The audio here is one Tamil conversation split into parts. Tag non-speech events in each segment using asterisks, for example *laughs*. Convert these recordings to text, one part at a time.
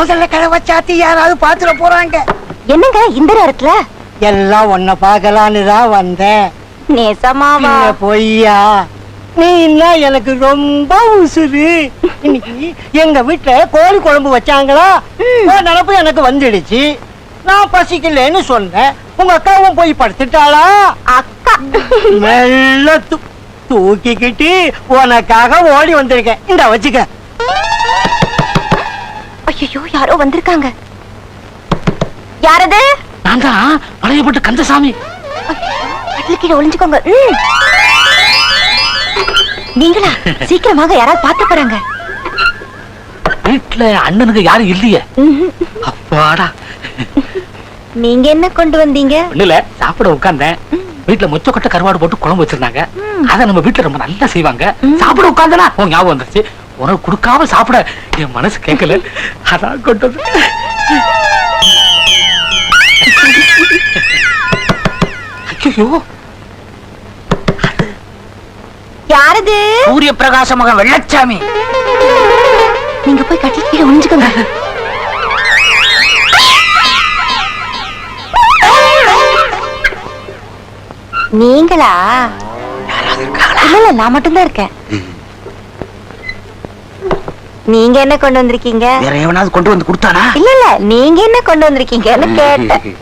முதல்ல கதவை சாத்தி யாராவது பாத்துட போறாங்க. என்னங்க இந்த நேரத்துல? எல்லாம் உன்னை பார்க்கலான்னு தான் வந்தேன். நேசமாவா? பொய்யா? நீ என்ன எனக்கு ரொம்ப உசுரு இன்னைக்கு எங்க வீட்டுல கோழி குழம்பு வச்சாங்களா? நினப்பு எனக்கு வந்துடுச்சு. நான் பசிக்கலன்னு சொன்னேன். உங்க அக்காவும் போய் படுத்துட்டாளா? அக்கா. மெல்ல தூக்கிக்கிட்டு உனக்காக ஓடி வந்திருக்கேன். இந்த வச்சுக்க. ஐயோ யாரோ வந்திருக்காங்க. யாரது? நான் தான் பழையப்பட்டு கந்தசாமி. கீழே ஒளிஞ்சுக்கோங்க. நீங்களா? சீக்கிரமாக யாராவது பார்த்து போறாங்க. வீட்டுல அண்ணனுக்கு யாரும் இல்லையே. அப்பாடா. நீங்க என்ன கொண்டு வந்தீங்க? ஒண்ணுல சாப்பிட உட்கார்ந்தேன். வீட்டுல மொச்சக்கொட்டை கருவாடு போட்டு குழம்பு வச்சிருந்தாங்க. அத நம்ம வீட்டுல ரொம்ப நல்லா செய்வாங்க. சாப்பிட உட்கார்ந்தனா? ஞாபகம் வந்துருச்சு. உனக்கு கொடுக்காம சாப்பிட என் மனசு கேட்கல. அதான் கொண்டது ஐயோ யாரது? சூரிய பிரகாச மகன் வெள்ளச்சாமி. நீங்க போய் கட்டில கீழே ஒளிஞ்சுக்கோங்க நீங்களா? இல்ல நான் மட்டும்தான் இருக்கேன். நீங்க என்ன கொண்டு வந்திருக்கீங்க? வேற எவனாவது கொண்டு வந்து கொடுத்தானா? இல்ல இல்ல நீங்க என்ன கொண்டு வந்திருக்கீங்கன்னு கேட்டேன்.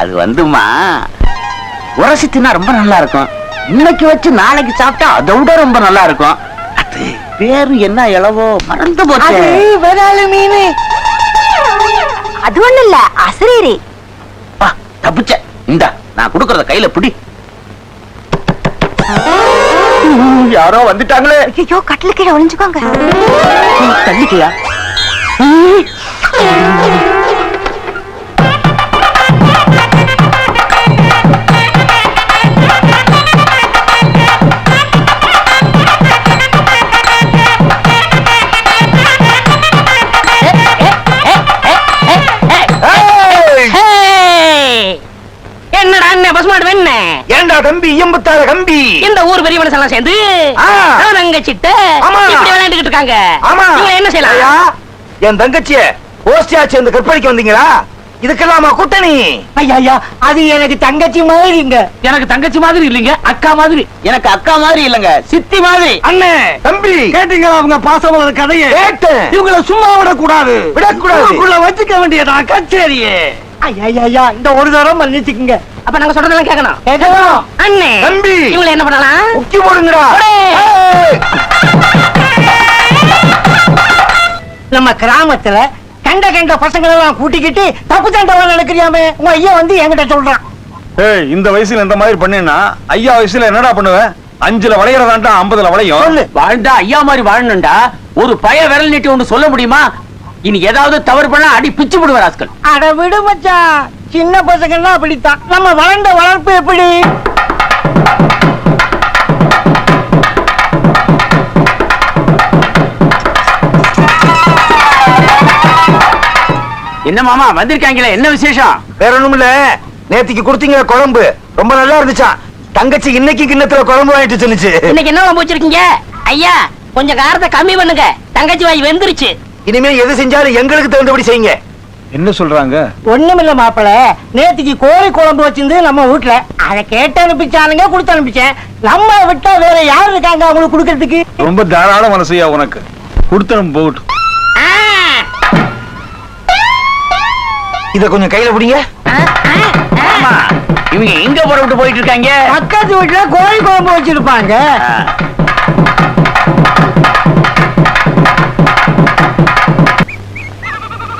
அது வந்துமா உரசி தின்னா ரொம்ப நல்லா இருக்கும் இன்னைக்கு வச்சு நாளைக்கு சாப்பிட்டா அதை விட ரொம்ப நல்லா இருக்கும் அது பேரு என்ன இளவோ? மறந்து போச்சு. விராலு மீன். அது ஒண்ணு இல்ல அசரீரி தப்பிச்ச. இந்த நான் கொடுக்கறத கையில பிடி. யாரோ வந்துட்டாங்களே. ஐயோ கட்டில கீழே ஒளிஞ்சுக்கோங்க. தள்ளிக்கையா ஏண்டா தம்பி இயம்புத்தார கம்பி. இந்த ஊர் பெரிய மனுஷன் சேர்ந்து ஆமா. இப்படி விளையாண்டுகிட்டு இருக்காங்க. ஆமா. என்ன ஐயா, செய்யலாம் என் தங்கச்சிய போஸ்டியா சேர்ந்து கற்பழிக்க வந்தீங்களா? இதுக்கெல்லாமா கூட்டணி? ஐயா ஐயா அது எனக்கு தங்கச்சி மாதிரிங்க எனக்கு தங்கச்சி மாதிரி இல்லைங்க அக்கா மாதிரி. எனக்கு அக்கா மாதிரி இல்லங்க சித்தி மாதிரி. அண்ணே தம்பி. கேட்டீங்களா அவங்க பாசமலர் கதையை? கேட்டேன். இவங்கள சும்மா விடக்கூடாது. விடக்கூடாது. வச்சுக்க வேண்டியதா கச்சேரியே. ஐயா ஐயா, ஐயா இந்த ஒரு தரம் மன்னிச்சுக்குங்க. அப்ப நாங்க சொல்றதெல்லாம் கேட்கணும் கேட்கணும் அண்ணே தம்பி. இவங்களை என்ன பண்ணலாம்? முக்கி போடுங்கடா. நம்ம கிராமத்துல கண்ட கண்ட பசங்களை எல்லாம் கூட்டிக்கிட்டு தப்பு தண்டவா நடக்கிறியாமே? உங்க ஐயா வந்து என்கிட்ட சொல்றான். ஏய் இந்த வயசுல இந்த மாதிரி பண்ணேன்னா ஐயா வயசுல என்னடா பண்ணுவேன் அஞ்சுல வளையறதாண்டா ஐம்பதுல வளையும்? வாழ்ந்தா ஐயா மாதிரி வாழணும்டா. ஒரு பய விரல் நீட்டி ஒன்று சொல்ல முடியுமா? இனி ஏதாவது தவறு பண்ணா அடி பிச்சு விடுவார் ஆஸ்கள் அட விடு மச்சான். சின்ன பசங்கன்னா அப்படித்தான். நம்ம வளர்ந்த வளர்ப்பு எப்படி? என்ன மாமா வந்திருக்காங்களே? என்ன விசேஷம்? வேற ஒண்ணும் இல்ல. நேத்திக்கு கொடுத்தீங்க குழம்பு. ரொம்ப நல்லா இருந்துச்சா? தங்கச்சி இன்னைக்கு கிண்ணத்துல குழம்பு வாங்கிட்டு சொன்னுச்சு இன்னைக்கு என்ன குழம்பு வச்சிருக்கீங்க? ஐயா கொஞ்சம் காரத்தை கம்மி பண்ணுங்க. தங்கச்சி வாய் வெந்துருச்சு. இனிமே எது செஞ்சாலும் எங்களுக்கு தகுந்தபடி செய்யுங்க. என்ன சொல்றாங்க? ஒண்ணுமில்ல மாப்பிள. நேத்திக்கு கோழி குழம்பு வச்சிருந்து நம்ம வீட்டுல அதை கேட்டு அனுப்பிச்சானுங்க கொடுத்து அனுப்பிச்சேன் நம்ம விட்டா வேற யார் இருக்காங்க அவங்களுக்கு கொடுக்கறதுக்கு? ரொம்ப தாராள மனசையா உனக்கு. கொடுத்தனும் போகட்டும். ஆ, இத கொஞ்சம் கையில பிடிங்க. இவங்க எங்க புறப்பட்டு போயிட்டு இருக்காங்க? பக்கத்து வீட்டுல கோழி குழம்பு வச்சிருப்பாங்க.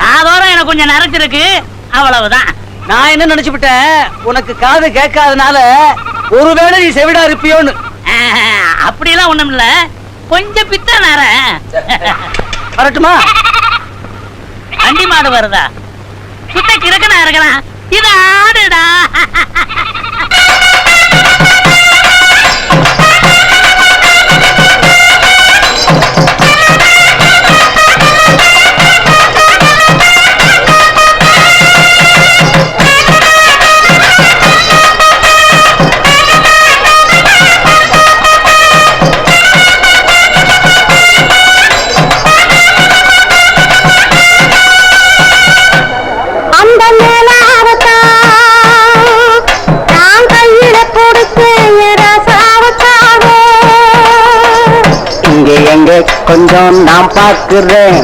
காதோரம் எனக்கு கொஞ்சம் நரைச்சிருக்கு அவ்வளவுதான். நான் என்ன நினைச்சுக்கிட்டேன் உனக்கு காது கேட்காதனால ஒருவேளை நீ செவிடா இருப்பியோன்னு. *laughs* அப்படிலாம் ஒண்ணும் இல்ல கொஞ்சம் பித்த நர. *laughs* வரட்டுமா? வண்டி மாடு வருதா? சுத்த கிழக்கனா இருக்கலாம். இது ஆடுடா. *laughs* கொஞ்சம் நான் பாக்குறேன்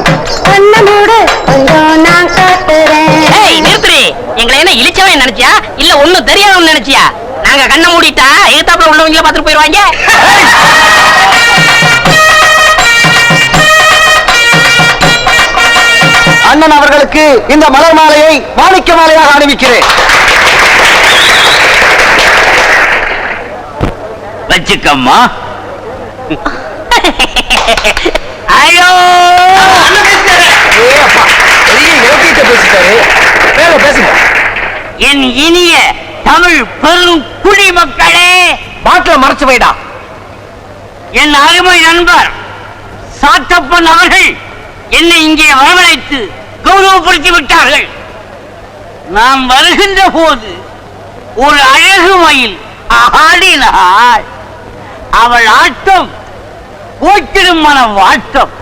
கண்ண மூடு கொஞ்சம் நான் காட்டுறேன். ஏய் நிறுத்துறி எங்களை என்ன இழிச்சவன் நினைச்சியா? இல்ல ஒண்ணும் தெரியாதவன் நினைச்சியா? நாங்க கண்ணை மூடிட்டா எதிர்த்தாப்புல உள்ளவங்கள பாத்துட்டு போயிருவாங்க? அண்ணன் அவர்களுக்கு இந்த மலர் மாலையை மாணிக்க மாலையாக அணிவிக்கிறேன். வச்சுக்கம்மா ஐயோ ஏ அப்பா பெரிய இலக்கியத்தை பேசிட்டாரு. மேல பேசுங்க. என் இனிய தமிழ் பெரும் குடிமக்களே பாட்டில மறைச்சு வைடா என் அருமை நண்பர் சாத்தப்பன் அவர்கள் என்னை இங்கே வரவழைத்து கௌரவப்படுத்தி விட்டார்கள். நாம் வருகின்ற போது ஒரு அழகு மயில் ஆடினாள் அவள் ஆட்டம் போற்றிடும் மன வாட்டம்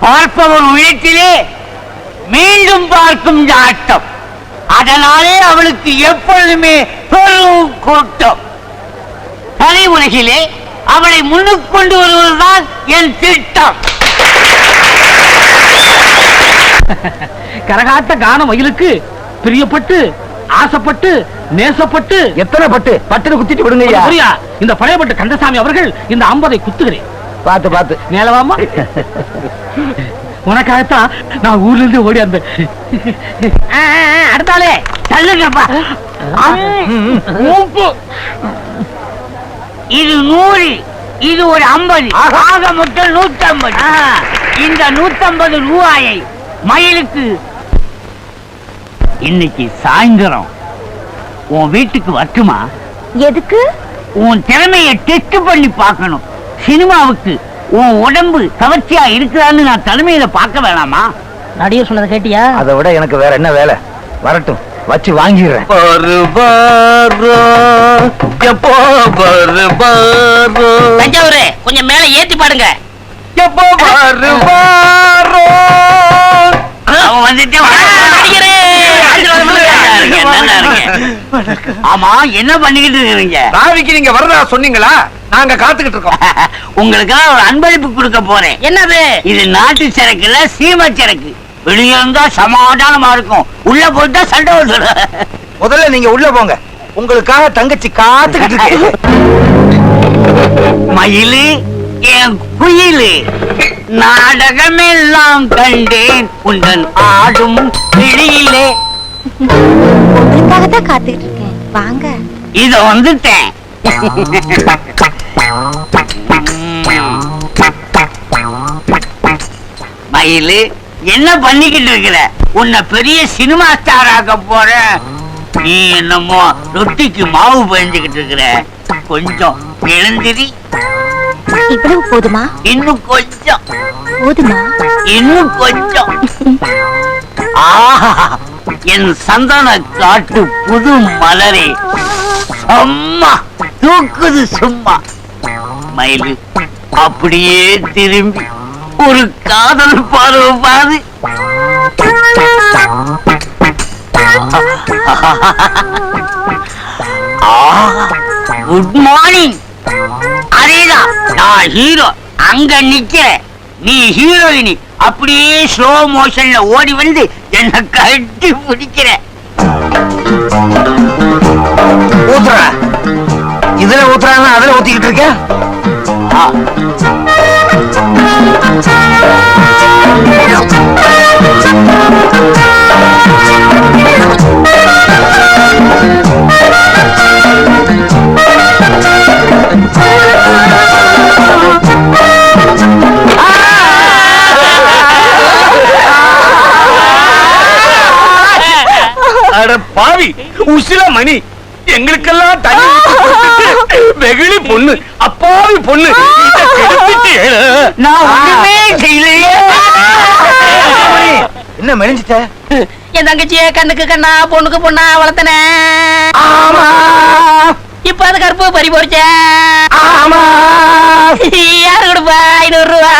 பார்ப்பவர் உள்ளத்திலே மீண்டும் பார்க்கும் ஆட்டம் அதனாலே அவளுக்கு எப்பொழுதுமே பெரும் கூட்டம். கலை உலகிலே அவளை முன்னுக்கு கொண்டு வருவதுதான் என் திட்டம். கரகாட்ட கான மயிலுக்கு பிரியப்பட்டு ஆசைப்பட்டு நேசப்பட்டு. எத்தனை பட்டு? பட்டுன்னு குத்திட்டு விடுங்க புரியா? இந்த பழையப்பட்ட கந்தசாமி அவர்கள் இந்த ஐம்பதை குத்துகிறேன். பாத்து பாத்து மேலவாமா உனக்காகத்தான் நான் ஊர்ல இருந்து ஓடி வந்தேன். அடுத்தாலே தள்ளுங்கப்பா. இது நூறு இது ஒரு ஐம்பது. ஆக. மொத்தம் நூத்தம்பது. இந்த நூத்தம்பது ரூபாயை மயிலுக்கு. இன்னைக்கு சாயந்தரம். உன் வீட்டுக்கு வரட்டுமா? எதுக்கு? உன் திறமையை டெஸ்ட் பண்ணி பார்க்கணும். சினிமாவுக்கு. உன் உடம்பு கவர்ச்சியா இருக்குதான்னு நான் தலைமையில பார்க்க வேணாமா? நடிகர் சொன்னதை கேட்டியா? அதை விட எனக்கு வேற என்ன வேலை? வரட்டும் வச்சு வாங்கிடுறேன். தஞ்சாவூர் கொஞ்சம் மேல ஏத்தி பாடுங்க எப்போ வருவாரோ அவன் வந்துட்டு நடிகரே! நல்லா இருங்க, நல்லா இருங்க. ஆமா என்ன பண்ணிக்கிட்டு இருக்கீங்க? நாளைக்கு நீங்க வரதா சொன்னீங்களா? நாங்க காத்துக்கிட்டு இருக்கோம். *laughs* உங்களுக்காக ஒரு அன்பளிப்பு கொடுக்க போறேன். என்னது? இது நாட்டு சரக்கு இல்ல சீமை சரக்கு. வெளியே இருந்தா சமாதானமா இருக்கும். உள்ள போயிட்டா சண்டை வந்துடும் *laughs* முதல்ல நீங்க உள்ள போங்க. உங்களுக்காக தங்கச்சி காத்துக்கிட்டு இருக்கு. *laughs* மயிலு என் குயிலு நாடகமெல்லாம் கண்டேன். உந்தன் ஆடும் வெளியிலே உங்களுக்காக தான் காத்துக்கிட்டு இருக்கேன் வாங்க. இத வந்துட்டேன். மயிலு என்ன பண்ணிக்கிட்டு இருக்கிற? உன்னை பெரிய சினிமா ஸ்டார் ஆக்க போற. நீ என்னமோ ரொட்டிக்கு மாவு பயந்துகிட்டு இருக்கிற. கொஞ்சம் எழுந்திரி இவ்வளவு போதுமா? இன்னும் கொஞ்சம். போதுமா? இன்னும் கொஞ்சம். ஆஹா என் சந்தன காட்டு புது மலரே. சும்மா தூக்குது சும்மா. மயிலு அப்படியே திரும்பி ஒரு காதல் பார்வை பாரு. குட் மார்னிங் அதேதான் நான் ஹீரோ அங்க நிக்க நீ ஹீரோயினி அப்படியே ஸ்லோ மோஷன்ல ஓடி வந்து என்ன கட்டி பிடிக்கிற. ஊத்துற. இதுல ஊத்துறாங்கன்னா அதுல ஊத்திக்கிட்டு இருக்க? ஆ, அட பாவி உசில மணி. எங்களுக்கெல்லாம் தண்ணி வெகுளி பொண்ணு அப்பாவி பொண்ணு. நான் ஒண்ணுமே செய்யலையே. என்ன மெலிஞ்சிட்ட? என் தங்கச்சிய கண்ணுக்கு கண்ணா பொண்ணுக்கு பொண்ணா வளர்த்தனே. ஆமா. இப்ப அது கருப்பு பறி போச்ச ஆமா. யாரு கொடுப்பா? ஐநூறு ரூபா.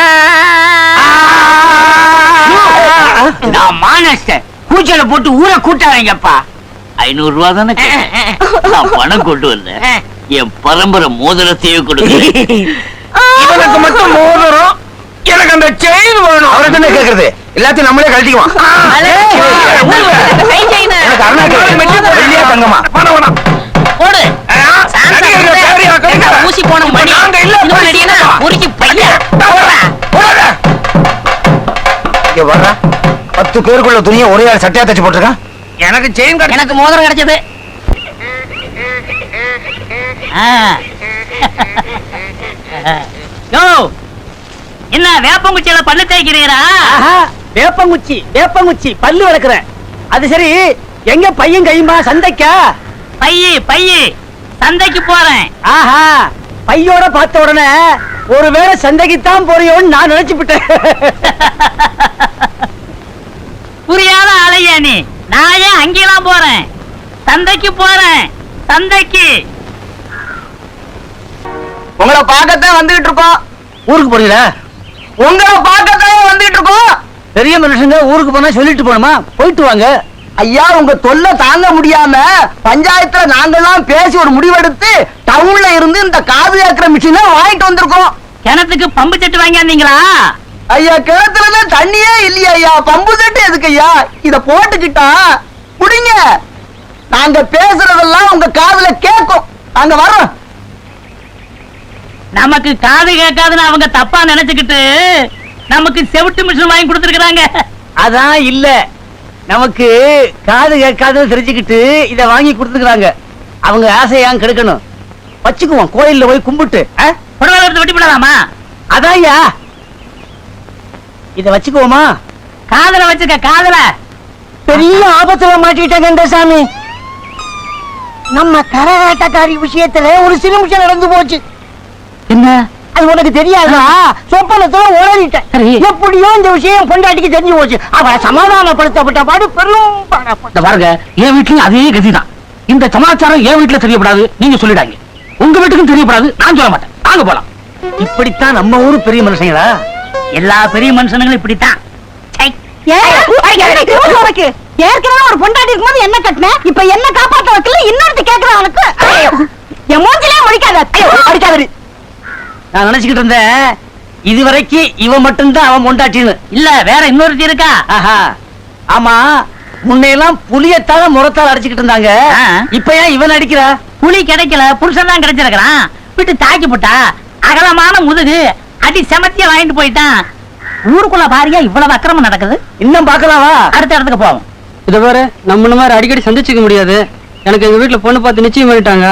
நான் மானஸ்டர் கூச்சல போட்டு ஊரை கூட்டாதீங்கப்பா. ஐநூறு ரூபா தானே. நான் பணம் கொண்டு வந்தேன். என் பரம்பரை மோதிரத்தையே கொடுக்க இவனுக்கு மட்டும் மோதிரம் எனக்கு அந்த செயின் வேணும். அவரை தானே கேக்குறது? எல்லாத்தையும் நம்மளே கழட்டிக்குவோம். எனக்கு தங்கமா பணம் வேணாம். போடு. ஊசி போன மணி. நாங்க இல்ல, இன்னும் ரெடியானா? உருக்கி பையா போடுறா. இங்க வர்ற. பத்து பேருக்குள்ள துணியை ஒரே ஆள் சட்டையா தச்சு போட்டிருக்கான்? எனக்கு செயின் எனக்கு மோதிரம் கிடைச்சது. ஆ. யோ என்ன வேப்பங்குச்சியில பல்லு தேய்க்கிறீரா? வேப்பங்குச்சி வேப்பங்குச்சி பல்லு வளர்க்குறேன். அது சரி எங்க பையன் கையுமா? சந்தைக்கா? பையி பையி சந்தைக்கு போறேன். ஆஹா பையோட பார்த்த உடனே ஒருவேளை சந்தைக்கு தான் போறியோன்னு நான் நினைச்சுப்பிட்டேன். *laughs* புரியாத ஆளையா நீ. நான் ஏன் அங்கெல்லாம் போறேன்? சந்தைக்கு போறேன். சந்தைக்கு உங்களை பார்க்கத்தான் வந்துகிட்டு இருக்கோம். ஊருக்கு போறீங்களா? உங்களை பார்க்கத்தான் வந்துகிட்டு இருக்கோம். பெரிய மனுஷங்க ஊருக்கு போனா சொல்லிட்டு போணுமா போயிட்டு வாங்க. ஐயா உங்க தொல்லை தாங்க முடியாம பஞ்சாயத்துல நாங்கெல்லாம் பேசி ஒரு முடிவெடுத்து டவுன்ல இருந்து இந்த காது கேட்கிற மிஷினை வாங்கிட்டு வந்திருக்கோம். கிணத்துக்கு பம்பு செட்டு வாங்கியாந்தீங்களா? ஐயா கிணத்துல தான் தண்ணியே இல்லையா ஐயா? பம்பு செட்டு எதுக்கு ஐயா இத போட்டுக்கிட்டா குடிங்க. நாங்க பேசுறதெல்லாம் உங்க காதுல கேட்கும். நாங்க வர்றோம். நமக்கு காது கேட்காதுன்னு அவங்க தப்பா நினைச்சுக்கிட்டு நமக்கு செவிட்டு மிஷின் வாங்கி கொடுத்துருக்காங்க அதான் இல்ல. நமக்கு காது கேட்காதுன்னு தெரிஞ்சுக்கிட்டு இத வாங்கி கொடுத்துக்கிறாங்க அவங்க ஆசையாங்க கெடுக்கணும்? வச்சுக்குவோம். கோயில்ல போய் கும்பிட்டு வெட்டி போடலாமா? அதான்யா. இத வச்சுக்குவோமா? காதல வச்சுக்க காதல. பெரிய ஆபத்துல மாட்டிக்கிட்டாங்க இந்த சாமி நம்ம கரகாட்டக்காரி விஷயத்துல ஒரு சிறு நிமிஷம் நடந்து போச்சு. என்ன? அது உனக்கு தெரியாதா? சொப்பனத்துல உளறிட்டேன். எப்படியோ இந்த விஷயம் பொண்டாட்டிக்கு தெரிஞ்சு போச்சு. அவ சமாதானப்படுத்தப்பட்ட பாடு பெரும் பாருங்க என் வீட்லயும் அதே கதிதான். இந்த சமாச்சாரம் என் வீட்டுல தெரியப்படாது. நீங்க சொல்லிடாங்க உங்க வீட்டுக்கும் தெரியப்படாது. நான் சொல்ல மாட்டேன். வாங்க போலாம். இப்படித்தான் நம்ம ஊரு பெரிய மனுஷங்களா? எல்லா பெரிய மனுஷனுங்களும் இப்படித்தான். ஏற்கனவே ஒரு பொண்டாட்டி இருக்கும்போது என்ன கட்டின? இப்ப என்ன காப்பாத்த வைக்கல இன்னொருத்தி கேக்குறான் உனக்கு என் மூஞ்சிலே முடிக்காத. அடிக்காதடி. நான் நினைச்சுக்கிட்டு இருந்தேன் இதுவரைக்கும் இவன் மட்டும்தான் அவன் பொண்டாட்டின்னு. இல்ல வேற இன்னொருத்தி இருக்கா? ஆஹா. ஆமா முன்னையெல்லாம் புளியத்தால முறத்தால அடிச்சுக்கிட்டு இருந்தாங்க. இப்ப ஏன் இவன் அடிக்கிறா? புலி கிடைக்கல புருஷன் தான் கிடைச்சிருக்கிறான். விட்டு தாக்கி போட்டா அகலமான முதுகு அடி செமத்திய வாங்கிட்டு போயிட்டான். ஊருக்குள்ள பாரியா இவ்வளவு அக்கிரமம் நடக்குது? இன்னும் பார்க்கலாவா? அடுத்த இடத்துக்கு போவோம். இத வேற நம்ம மாதிரி அடிக்கடி சந்திச்சுக்க முடியாது. எனக்கு எங்க வீட்டுல பொண்ணு பார்த்து நிச்சயம் பண்ணிட்டாங்க.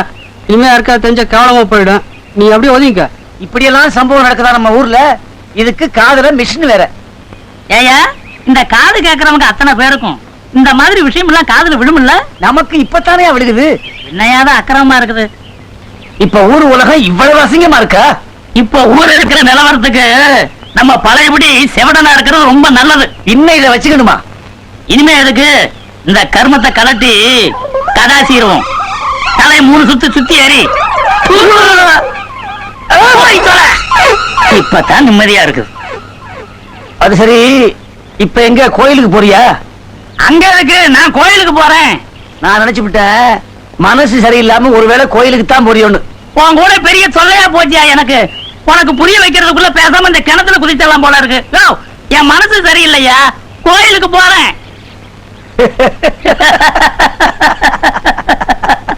இனிமே யாருக்கா தெரிஞ்ச கேவலமா போயிடும். நீ அப்படியே ஒதுங்கிக்க. இப்படியெல்லாம் சம்பவம் நடக்குதா நம்ம ஊர்ல? இதுக்கு காதுல மிஷின் வேற. ஏயா இந்த காது கேக்குறவங்க அத்தனை பேருக்கும். இந்த மாதிரி விஷயம் எல்லாம் காதுல விழுமில்ல? நமக்கு இப்பத்தானே விழுகுது என்னையாதான் அக்கிரமமா இருக்குது. இப்ப ஊர் உலகம் இவ்வளவு அசிங்கமா இருக்கா? இப்ப ஊர் இருக்கிற நிலவரத்துக்கு நம்ம பழையபடி செவடனா இருக்கிறது ரொம்ப நல்லது. இன்னும் இதை வச்சுக்கணுமா? இனிமே எதுக்கு? இந்த கர்மத்தை கலட்டி கதாசிடுவோம் தலை மூணு சுத்து சுத்தி ஏறி. இப்பதான் நிம்மதியா இருக்குது அது சரி இப்ப எங்க கோயிலுக்கு போறியா? அங்க இருக்கு நான் கோயிலுக்கு போறேன். நான் நினைச்சு விட்டேன் மனசு சரியில்லாம ஒருவேளை கோயிலுக்கு தான் போறியோன்னு. உன் கூட பெரிய தொல்லையா போச்சியா எனக்கு? உனக்கு புரிய வைக்கிறதுக்குள்ள பேசாம இந்த கிணத்துல குதிச்சலாம் போல இருக்கு. என் மனசு சரியில்லையா. கோயிலுக்கு போறேன். *laughs*